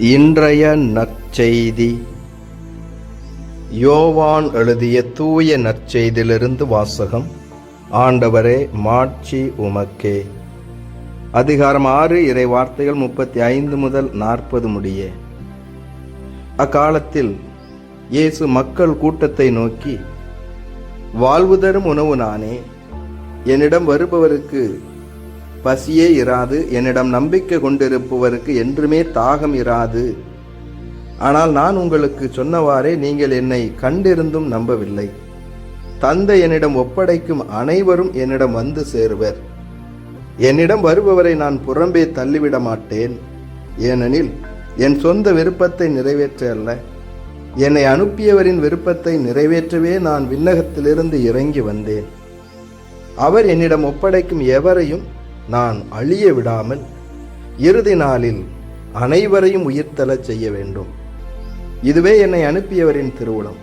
இன்றைய நற்செய்தி. யோவான் எழுதிய தூய நற்செய்தியிலிருந்து வாசகம். ஆண்டவரே மாட்சி உமக்கே. அதிகாரம் ஆறு இறை வார்த்தைகள் முப்பத்தி ஐந்து முதல் நாற்பது முடிய. அக்காலத்தில் இயேசு மக்கள் கூட்டத்தை நோக்கி வாழ்வு தரும் உணவு நானே. என்னிடம் வருபவருக்கு பசியே இராது. என்னிடம் நம்பிக்கை கொண்டிருப்பவருக்கு என்றுமே தாகம் இராது. ஆனால் நான் உங்களுக்கு சொன்னவாறே நீங்கள் என்னை கண்டிருந்தும் நம்பவில்லை. தந்தை என்னிடம் ஒப்படைக்கும் அனைவரும் என்னிடம் வந்து சேருவர். என்னிடம் வருபவரை நான் புறம்பே தள்ளிவிட மாட்டேன். ஏனெனில் என் சொந்த விருப்பத்தை நிறைவேற்ற அல்ல. என்னை அனுப்பியவரின் விருப்பத்தை நிறைவேற்றவே நான் விண்ணகத்திலிருந்து இறங்கி வந்தேன். அவர் என்னிடம் ஒப்படைக்கும் எவரையும் நான் அழிய விடாமல் இறுதி நாளில் அனைவரையும் உயிர்த்தலச் செய்ய வேண்டும். இதுவே என்னை அனுப்பியவரின் திருவுளம்.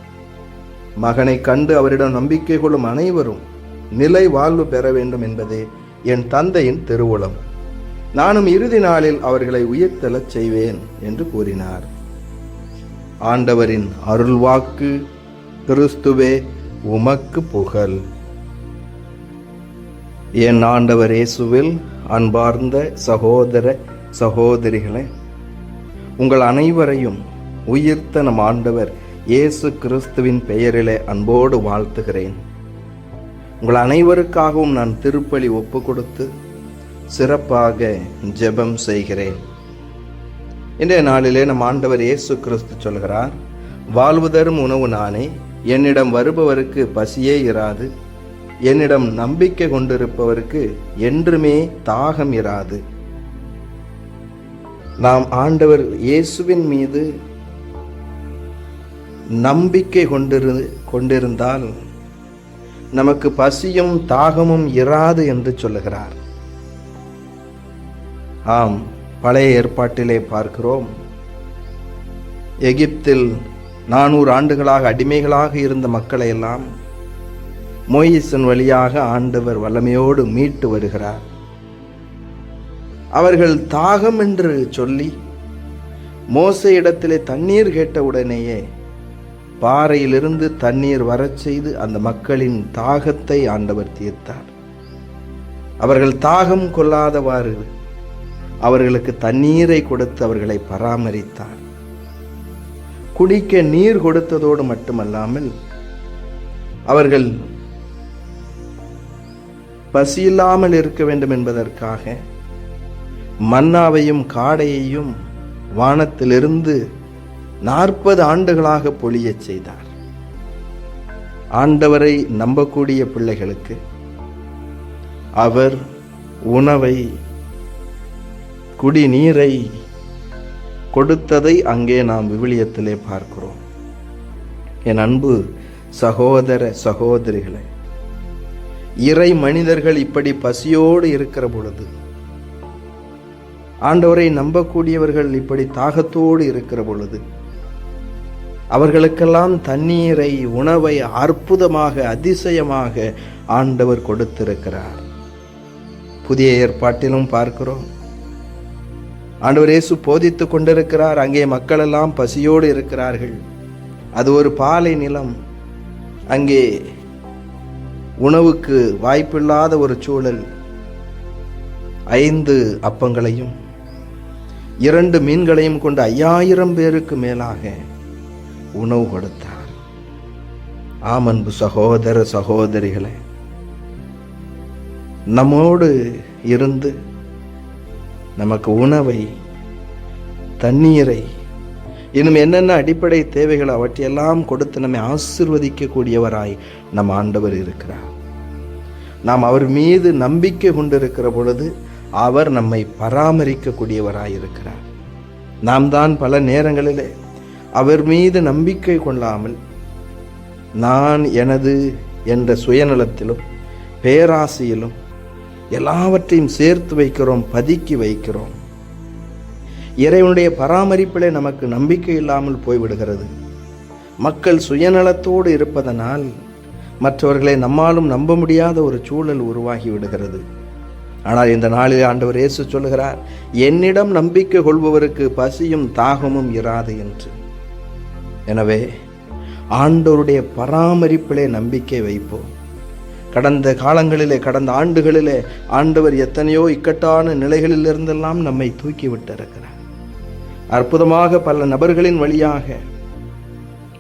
மகனை கண்டு அவரிடம் நம்பிக்கை கொள்ளும் அனைவரும் நிலை வாழ்வு பெற வேண்டும் என்பதே என் தந்தையின் திருவுளம். நானும் இறுதி நாளில் அவர்களை உயிர்த்தலச் செய்வேன் என்று கூறினார். ஆண்டவரின் அருள்வாக்கு கிறிஸ்துவே உமக்கு புகழ். என் ஆண்டவர் இயேசுவில் அன்பார்ந்த சகோதர சகோதரிகளே உங்கள் அனைவரையும் உயிர்த்த நம் ஆண்டவர் இயேசு கிறிஸ்துவின் பெயரிலே அன்போடு வாழ்த்துகிறேன். உங்கள் அனைவருக்காகவும் நான் திருப்பலி ஒப்பு கொடுத்து சிறப்பாக ஜெபம் செய்கிறேன். இன்றைய நாளிலே நம் ஆண்டவர் இயேசு கிறிஸ்து சொல்கிறார் வாழ்வு தரும் உணவு நானே என்னிடம் வருபவருக்கு பசியே இராது. என்னிடம் நம்பிக்கை கொண்டிருப்பவருக்கு என்றுமே தாகம் இராது. நாம் ஆண்டவர் இயேசுவின் மீது நம்பிக்கை கொண்டிரு கொண்டிருந்தால் நமக்கு பசியும் தாகமும் இராது என்று சொல்லுகிறார். ஆம் பழைய ஏற்பாட்டிலே பார்க்கிறோம். எகிப்தில் நானூறு ஆண்டுகளாக அடிமைகளாக இருந்த மக்களை எல்லாம் மோயிசன் வழியாக ஆண்டவர் வல்லமையோடு மீட்டு வருகிறார். அவர்கள் தாகம் என்று சொல்லி மோச இடத்திலே தண்ணீர் கேட்ட உடனேயே பாறையிலிருந்து தண்ணீர் வரச் செய்து அந்த மக்களின் தாகத்தை ஆண்டவர் தீர்த்தார். அவர்கள் தாகம் கொள்ளாதவாறு அவர்களுக்கு தண்ணீரை கொடுத்து அவர்களை பராமரித்தார். குடிக்க நீர் கொடுத்ததோடு மட்டுமல்லாமல் அவர்கள் பசியில்லாமல் இருக்க வேண்டும் என்பதற்காக மன்னாவையும் காடையையும் வானத்திலிருந்து நாற்பது ஆண்டுகளாக பொழியச் செய்தார். ஆண்டவரை நம்பக்கூடிய பிள்ளைகளுக்கு அவர் உணவை குடிநீரை கொடுத்ததை அங்கே நாம் விவிலியத்திலே பார்க்கிறோம். என் அன்பு சகோதர சகோதரிகளை இறை மனிதர்கள் இப்படி பசியோடு இருக்கிற பொழுது ஆண்டவரை நம்பக்கூடியவர்கள் இப்படி தாகத்தோடு இருக்கிற பொழுது அவர்களுக்கெல்லாம் தண்ணீரை உணவை அற்புதமாக அதிசயமாக ஆண்டவர் கொடுத்திருக்கிறார். புதிய ஏற்பாட்டிலும் பார்க்கிறோம். ஆண்டவர் இயேசு போதித்து கொண்டிருக்கிறார். அங்கே மக்களெல்லாம் பசியோடு இருக்கிறார்கள். அது ஒரு பாலை நிலம். அங்கே உணவுக்கு வாய்ப்பில்லாத ஒரு சூழல். ஐந்து அப்பங்களையும் இரண்டு மீன்களையும் கொண்டு ஐயாயிரம் பேருக்கு மேலாக உணவு கொடுத்தார். ஆமன்பு சகோதர சகோதரிகளை நம்மோடு இருந்து நமக்கு உணவை தண்ணீரை இன்னும் என்னென்ன அடிப்படை தேவைகள் அவற்றையெல்லாம் கொடுத்து நம்மை ஆசிர்வதிக்கக்கூடியவராய் நம் ஆண்டவர் இருக்கிறார். நாம் அவர் மீது நம்பிக்கை கொண்டிருக்கிற பொழுது அவர் நம்மை பராமரிக்கக்கூடியவராய் இருக்கிறார். நாம் தான் பல நேரங்களிலே அவர் மீது நம்பிக்கை கொள்ளாமல் நான் எனது என்ற சுயநலத்திலும் பேராசையிலும் எல்லாவற்றையும் சேர்த்து வைக்கிறோம் பதுக்கி வைக்கிறோம். இறைவனுடைய பராமரிப்பிலே நமக்கு நம்பிக்கை இல்லாமல் போய்விடுகிறது. மக்கள் சுயநலத்தோடு இருப்பதனால் மற்றவர்களை நம்மாலும் நம்ப முடியாத ஒரு சூழல் உருவாகி விடுகிறது. ஆனால் இந்த நாளில் ஆண்டவர் இயேசு சொல்லுகிறார் என்னிடம் நம்பிக்கை கொள்பவருக்கு பசியும் தாகமும் இராது என்று. எனவே ஆண்டவருடைய பராமரிப்பிலே நம்பிக்கை வைப்போம். கடந்த காலங்களிலே கடந்த ஆண்டுகளிலே ஆண்டவர் எத்தனையோ இக்கட்டான நிலைகளிலிருந்தெல்லாம் நம்மை தூக்கி விட்டிருக்கிறார். அற்புதமாக பல நபர்களின் வழியாக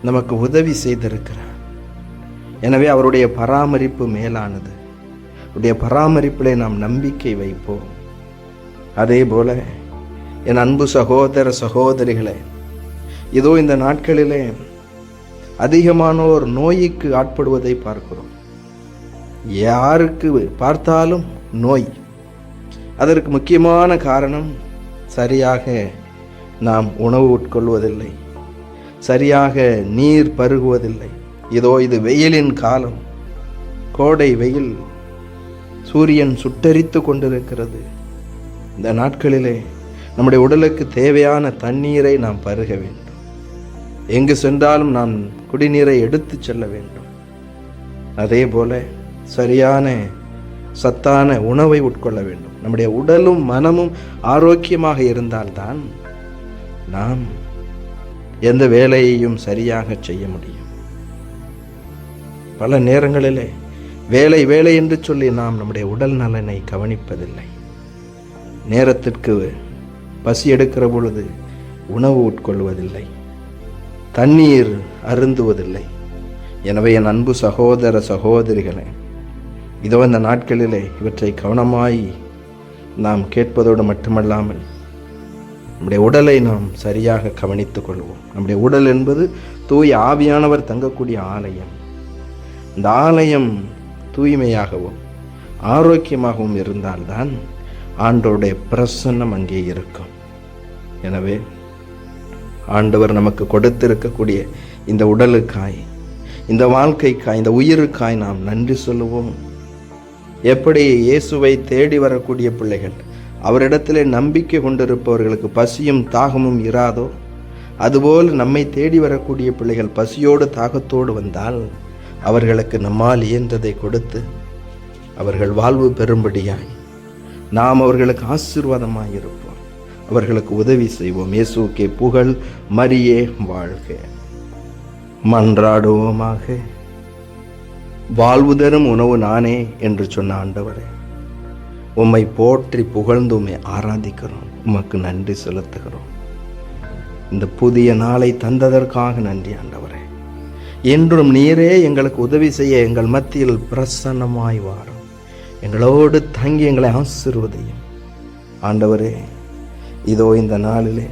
நமக்கு உதவி செய்திருக்கிறார். எனவே அவருடைய பராமரிப்பு மேலானது. அவருடைய பராமரிப்பிலே நாம் நம்பிக்கை வைப்போம். அதே போல என் அன்பு சகோதர சகோதரிகளே இதோ இந்த நாட்களிலே அதிகமானோர் நோய்க்கு ஆட்படுவதை பார்க்கிறோம். யாருக்கு பார்த்தாலும் நோய். அதற்கு முக்கியமான காரணம் சரியாக நாம் உணவு உட்கொள்வதில்லை. சரியாக நீர் பருகுவதில்லை. இதோ இது வெயிலின் காலம். கோடை வெயில் சூரியன் சுட்டரித்து கொண்டிருக்கிறது. இந்த நாட்களிலே நம்முடைய உடலுக்கு தேவையான தண்ணீரை நாம் பருக வேண்டும். எங்கு சென்றாலும் நாம் குடிநீரை எடுத்துச் செல்ல வேண்டும். அதே போல சரியான சத்தான உணவை உட்கொள்ள வேண்டும். நம்முடைய உடலும் மனமும் ஆரோக்கியமாக இருந்தால்தான் நாம் எந்த வேலையையும் சரியாக செய்ய முடியும். பல நேரங்களிலே வேலை வேலை என்று சொல்லி நாம் நம்முடைய உடல் நலனை கவனிப்பதில்லை. நேரத்திற்கு பசி எடுக்கிற பொழுது உணவு உட்கொள்வதில்லை. தண்ணீர் அருந்துவதில்லை. எனவே என் அன்பு சகோதர சகோதரிகளே இதோ இந்த நாட்களிலே இவற்றை கவனமாய் நாம் கேட்பதோடு மட்டுமல்லாமல் நம்முடைய உடலை நாம் சரியாக கவனித்துக் கொள்வோம். நம்முடைய உடல் என்பது தூய் ஆவியானவர் தங்கக்கூடிய ஆலயம். இந்த ஆலயம் தூய்மையாகவும் ஆரோக்கியமாகவும் இருந்தால்தான் ஆண்டோருடைய பிரசன்னம் அங்கே இருக்கும். எனவே ஆண்டவர் நமக்கு கொடுத்திருக்கக்கூடிய இந்த உடலுக்காய் இந்த வாழ்க்கைக்காய் இந்த உயிருக்காய் நாம் நன்றி சொல்லுவோம். எப்படி இயேசுவை தேடி வரக்கூடிய பிள்ளைகள் அவரிடத்திலே நம்பிக்கை கொண்டிருப்பவர்களுக்கு பசியும் தாகமும் இராதோ? அதுபோல் நம்மை தேடி வரக்கூடிய பிள்ளைகள் பசியோடு தாகத்தோடு வந்தால் அவர்களுக்கு நம்மால் இயன்றதை கொடுத்து அவர்கள் வாழ்வு பெறும்படியாய் நாம் அவர்களுக்கு ஆசீர்வாதமாக இருப்போம் அவர்களுக்கு உதவி செய்வோம். இயேசுக்கே புகழ் மரியே வாழ்க. மன்றாடுவோமாக. வாழ்வு தரும் உணவு நானே என்று சொன்ன ஆண்டவரே. உம்மை போற்றி புகழ்ந்து உம்மை ஆராதிக்கிறோம். உமக்கு நன்றி செலுத்துகிறோம். இந்த புதிய நாளை தந்ததற்காக நன்றி ஆண்டவரே. என்றும் நீரே எங்களுக்கு உதவி செய்ய எங்கள் மத்தியில் பிரசன்னமாய் வாரும். எங்களோடு தங்கி எங்களை ஆசிர்வதையும். ஆண்டவரே இதோ இந்த நாளிலே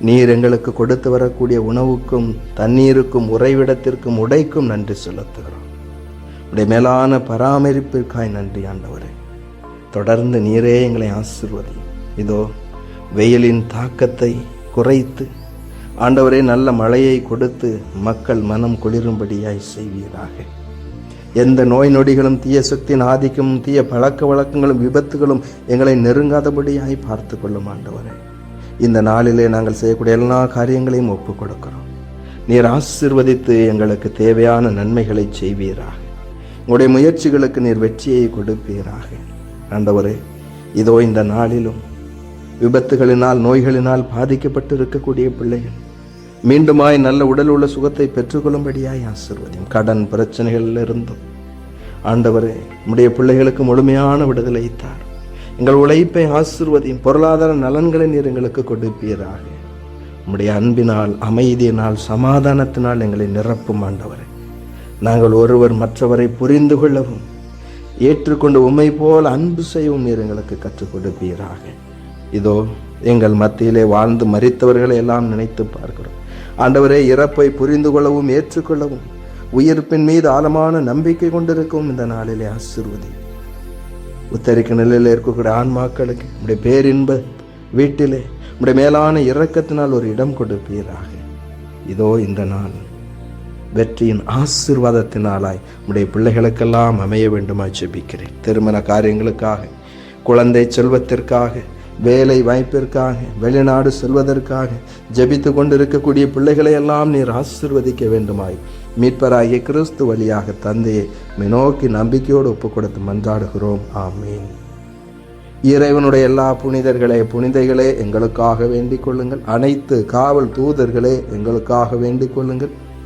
நீர் எங்களுக்கு கொடுத்து வரக்கூடிய உணவுக்கும் தண்ணீருக்கும் உறைவிடத்திற்கும் உடைக்கும் நன்றி செலுத்துகிறோம். உடைய மேலான பராமரிப்பிற்காய் நன்றி ஆண்டவரே. தொடர்ந்து நீரே எங்களை ஆசிர்வதி. இதோ வெயிலின் தாக்கத்தை குறைத்து ஆண்டவரே நல்ல மழையை கொடுத்து மக்கள் மனம் குளிரும்படியாய் செய்வீராக. எந்த நோய் நொடிகளும் தீய சக்தியின் ஆதிக்கமும் தீய பழக்க வழக்கங்களும் விபத்துகளும் எங்களை நெருங்காதபடியாய் பார்த்து கொள்ளும் ஆண்டவரே. இந்த நாளிலே நாங்கள் செய்யக்கூடிய எல்லா காரியங்களையும் ஒப்பு கொடுக்கிறோம். நீர் ஆசிர்வதித்து எங்களுக்கு தேவையான நன்மைகளை செய்வீராக. உங்களுடைய முயற்சிகளுக்கு நீர் வெற்றியை கொடுப்பீராக. ஆண்டவரே இதோ இந்த நாளிலும் விபத்துகளினால் நோய்களினால் பாதிக்கப்பட்டு இருக்கக்கூடிய பிள்ளைகள் மீண்டுமாய் நல்ல உடல் உள்ள சுகத்தை பெற்றுக்கொள்ளும்படியாய் ஆசிர்வதியும். கடன் பிரச்சனைகளில் இருந்தும் ஆண்டவரே நம்முடைய பிள்ளைகளுக்கு முழுமையான விடுதலை தார். எங்கள் உழைப்பை ஆசிர்வதியும் பொருளாதார நலன்களை நீர் எங்களுக்கு கொடுப்பீராக. நம்முடைய அன்பினால் அமைதியினால் சமாதானத்தினால் எங்களை நிரப்பும் ஆண்டவரே. நாங்கள் ஒருவர் மற்றவரை புரிந்து கொள்ளவும் ஏற்றுக்கொண்டு உம்மை போல் அன்பு செய்யவும் நீர் எங்களுக்கு கற்றுக் கொடுப்பீராக. இதோ எங்கள் மத்தியிலே வாழ்ந்து மறித்தவர்களை எல்லாம் நினைத்து பார்க்கிறோம். ஆண்டவரே இறப்பை புரிந்து கொள்ளவும் ஏற்றுக்கொள்ளவும் உயிர்ப்பின் மீது ஆழமான நம்பிக்கை கொண்டிருக்கும் இந்த நாளிலே ஆசிர்வதி. உத்தரிக்க நிலையில் இருக்கக்கூடிய ஆன்மாக்களுக்கு நம்முடைய பேரின்ப வீட்டிலே நம்முடைய மேலான இரக்கத்தினால் ஒரு இடம் கொடுப்பீராக. இதோ இந்த நாள். வெற்றியின் ஆசிர்வாதத்தினாலாய் உடைய பிள்ளைகளுக்கெல்லாம் அமைய வேண்டுமாய் ஜெபிக்கிறேன். திருமண காரியங்களுக்காக குழந்தை செல்வத்திற்காக வேலை வாய்ப்பிற்காக வெளிநாடு செல்வதற்காக ஜெபித்து கொண்டிருக்கக்கூடிய பிள்ளைகளை எல்லாம் நீர் ஆசிர்வதிக்க வேண்டுமாய். மீட்பராகிய கிறிஸ்து வழியாக தந்தையை மினோக்கி நம்பிக்கையோடு ஒப்பு கொடுத்து மன்றாடுகிறோம். ஆமீன். இறைவனுடைய எல்லா புனிதர்களே புனிதைகளே எங்களுக்காக வேண்டிக் கொள்ளுங்கள். அனைத்து காவல் தூதர்களே எங்களுக்காக வேண்டிக் கொள்ளுங்கள்.